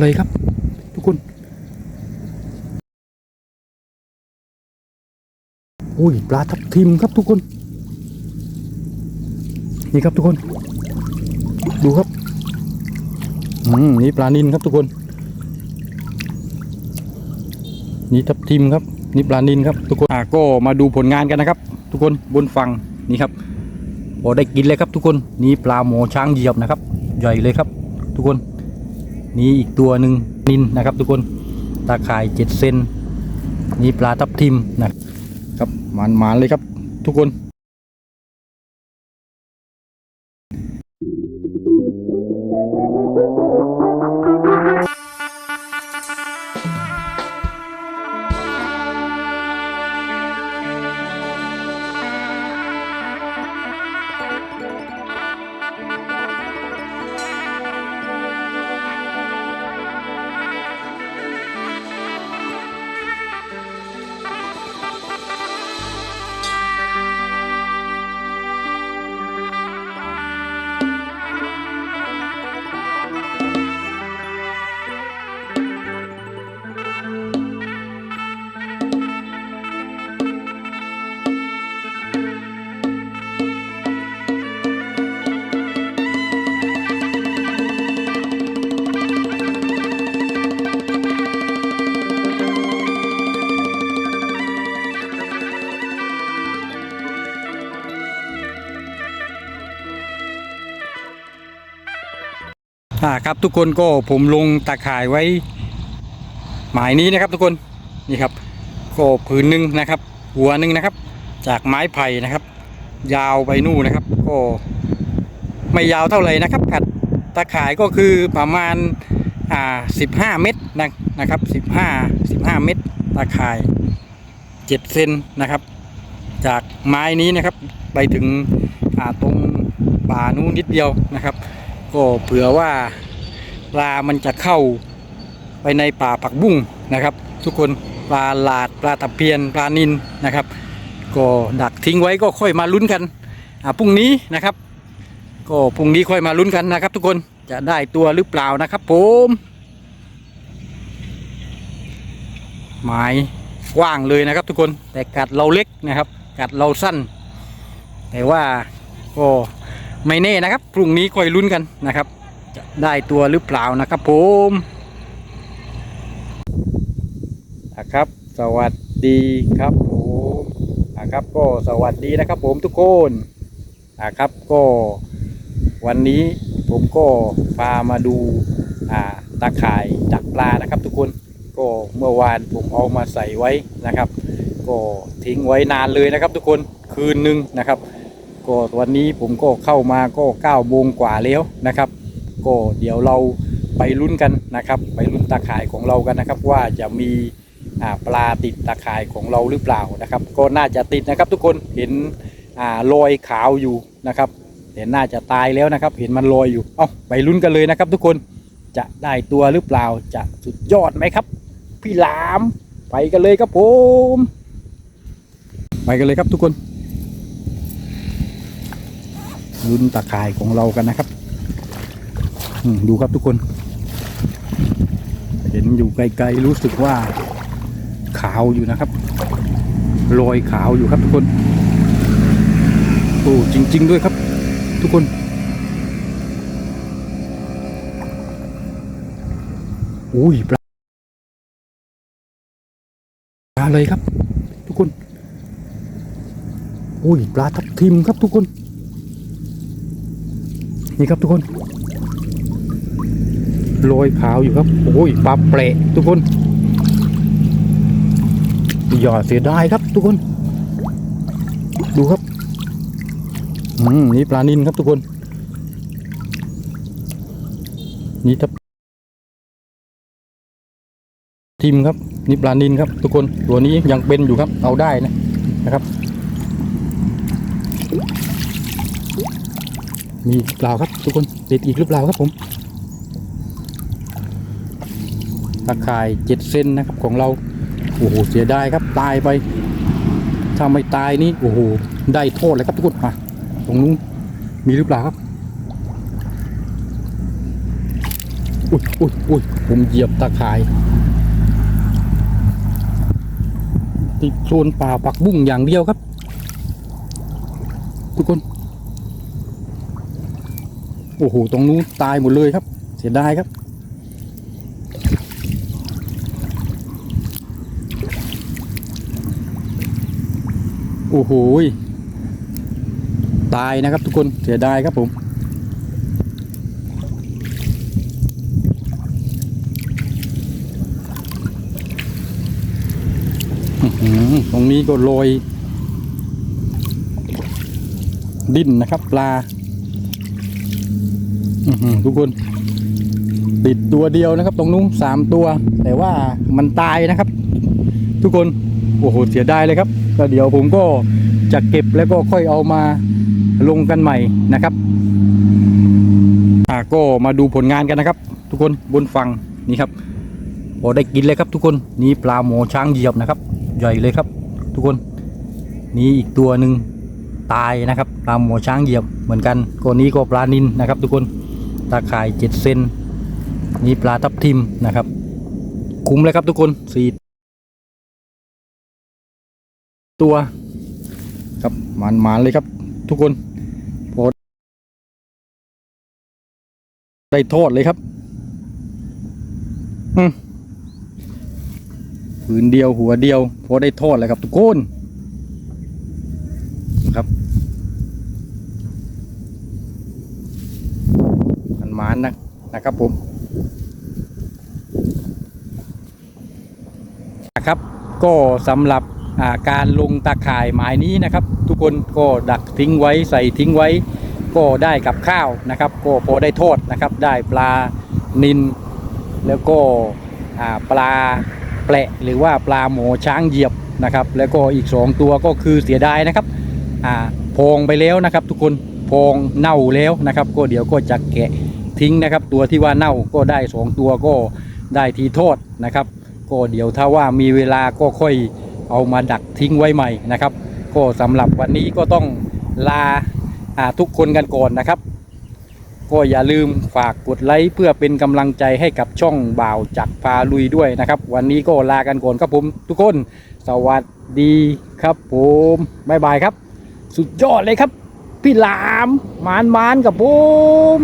เลยครับ ทุกคน อุ้ยปลาทับทิมครับทุกคน นี่ครับทุกคน ดูครับอืมนี่ปลานินครับทุกคน นี่ทับทิมครับ นี่ปลานินครับทุกคนอ่าก็มาดูผลงานกันนะครับ ทุกคนบนฝั่งนี่ครับพอได้กินเลยครับทุกคน นี่ปลาหมอช้างเหยียบนะครับ ใหญ่เลยครับ ทุกคน นี่อีกตัวหนึ่งนินนะครับทุกคนตาข่ายเจ็ดเซนนี่ปลาทับทิมนะครับมันมาเลยครับทุกคน อ่าครับทุกคนก็ผมลงตาข่ายไว้ หมายนี้นะครับทุกคนนี่ครับก็ผืนหนึ่งนะครับ หัวหนึ่งนะครับ จากไม้ไผ่นะครับ ยาวไปนู่นนะครับ ก็ไม่ยาวเท่าไหร่นะครับกัดตาข่ายก็คือประมาณอ่าสิบห้าเมตรนะนะครับสิบห้าสิบห้าเมตรตาข่ายเจ็ดเซนนะครับ จากไม้นี้นะครับไปถึงอ่าตรงป่านู้นนิดเดียวนะครับ ก็เผื่อว่า ปลามันจะเข้าไปในป่าผักบุ้งนะครับ ทุกคนปลาหลาดปลาตะเพียนปลานินนะครับ ก็ดักทิ้งไว้ก็ค่อยมาลุ้นกันอ่าพรุ่งนี้นะครับ ก็พรุ่งนี้ค่อยมาลุ้นกันนะครับ ทุกคนจะได้ตัวหรือเปล่านะครับ ผมหมายกว้างเลยนะครับทุกคนแต่กัดเราเล็กนะครับ กัดเราสั้น แต่ว่าก็ไม่แน่นะครับ พรุ่งนี้ค่อยลุ้นกันนะครับ จะได้ตัวหรือเปล่านะครับผมนะครับ สวัสดีครับผมนะครับก็สวัสดีนะครับผมทุกคนนะครับก็วันนี้ผมก็พามาดูอ่าตาข่ายจับปลานะครับ ทุกคนก็เมื่อวานผมเอามาใส่ไว้นะครับ ก็ทิ้งไว้นานเลยนะครับ ทุกคนคืนหนึ่งนะครับก็วันนี้ผมก็เข้ามาก็9ก้าโมงกว่าแล้วนะครับ ก็เดี๋ยวเราไปลุ้นกันนะครับ ไปลุ้นตาข่ายของเรากันนะครับ ว่าจะมีปลาติดตาข่ายของเราหรือเปล่านะครับ ก็น่าจะติดนะครับทุกคนเห็นอ่ารอยขาวอยู่นะครับเห็นน่าจะตายแล้วนะครับ เห็นมันลอยอยู่เอ้าไปลุ้นกันเลยนะครับ ทุกคนจะได้ตัวหรือเปล่าจะสุดยอดไหมครับ พี่หลามไปกันเลยครับผมไปกันเลยครับทุกคนลุ้นตาข่ายของเรากันนะครับ ดูครับทุกคน เห็นอยู่ไกลๆรู้สึกว่าขาวอยู่นะครับรอยขาวอยู่ครับทุกคนโอ้จริง ๆ ด้วยครับ ทุกคน อุ้ยปลาปลาเลยครับ ทุกคน อุ้ยปลาทับทิมครับทุกคน นี่ครับทุกคน โรยขาวอยู่ครับโอ้ยปลาเปละทุกคนอย่าเสียดายครับ ทุกคน ดูครับอืมนี่ปลานินครับทุกคน นี่ทับทิมครับ นี่ปลานินครับ ทุกคนตัวนี้ยังเป็นอยู่ครับ เอาได้นะนะครับ มีเปล่าครับ ทุกคนติดอีกหรือเปล่าครับผม ตะข่ายเจ็ดเซนนะครับของเราโอ้โหเสียดายครับตายไปถ้าไม่ตายนี่โอ้โหได้โทษเลยครับทุกคนมาตรงนู้นมีหรือเปล่าครับอุ้ยอุ้ยอุ้ยผมเหยียบตะข่ายติดโซนป่าปักบุ้งอย่างเดียวครับ ทุกคน โอ้โหตรงนู้นตายหมดเลยครับ เสียดายครับ โอ้โหตายนะครับทุกคนเสียดายครับผมตรงนี้ก็โรยดิ้นนะครับ ปลาทุกคน ติดตัวเดียวนะครับ ตรงนู้นสามตัว แต่ว่ามันตายนะครับ ทุกคน โอ้โห เสียดายเลยครับ ก็เดี๋ยวผมก็จะเก็บแล้วก็ค่อยเอามาลงกันใหม่นะครับอ่าก็มาดูผลงานกันนะครับ ทุกคนบนฝั่งนี่ครับพอได้กินเลยครับทุกคนนี่ปลาหมอช้างเหยียบนะครับ ใหญ่เลยครับ ทุกคนนี่อีกตัวหนึ่งตายนะครับปลาหมอช้างเหยียบเหมือนกันก็นี้ก็ปลานินนะครับ ทุกคนตาข่ายเจ็ดเซนนี่ปลาทับทิมนะครับ คุ้มเลยครับทุกคนสี่ ตัว ครับหมันหมานเลยครับทุกคนพอได้โทษเลยครับอืมผืนเดียวหัวเดียวพอได้โทษเลยครับทุกคนครับมันหมานนะนะครับผมนะครับก็สำหรับ การลงตาข่ายหมายนี้นะครับ ทุกคนก็ดักทิ้งไว้ใส่ทิ้งไว้ ก็ได้กับข้าวนะครับ ก็พอได้โทษนะครับ ได้ปลานินแล้วก็ปลาแปะหรือว่าปลาหมอช้างเหยียบนะครับ แล้วก็อีก 2 ตัวก็คือเสียดายนะครับพองไปแล้วนะครับ ทุกคนพองเน่าแล้วนะครับ ก็เดี๋ยวก็จะแกะทิ้งนะครับ ตัวที่ว่าเน่าก็ได้ 2 ตัวก็ได้ทีโทษนะครับ ก็เดี๋ยวถ้าว่ามีเวลาก็ค่อย เอามาดักทิ้งไว้ใหม่นะครับ ก็สำหรับวันนี้ก็ต้องลาทุกคนกันก่อนนะครับ ก็อย่าลืมฝากกดไลค์เพื่อเป็นกำลังใจให้กับช่องบ่าวจักพาลุยด้วยนะครับ วันนี้ก็ลากันก่อนครับผมทุกคน สวัสดีครับผมบ๊ายบายครับ สุดยอดเลยครับ พี่หลามมานมานกับผม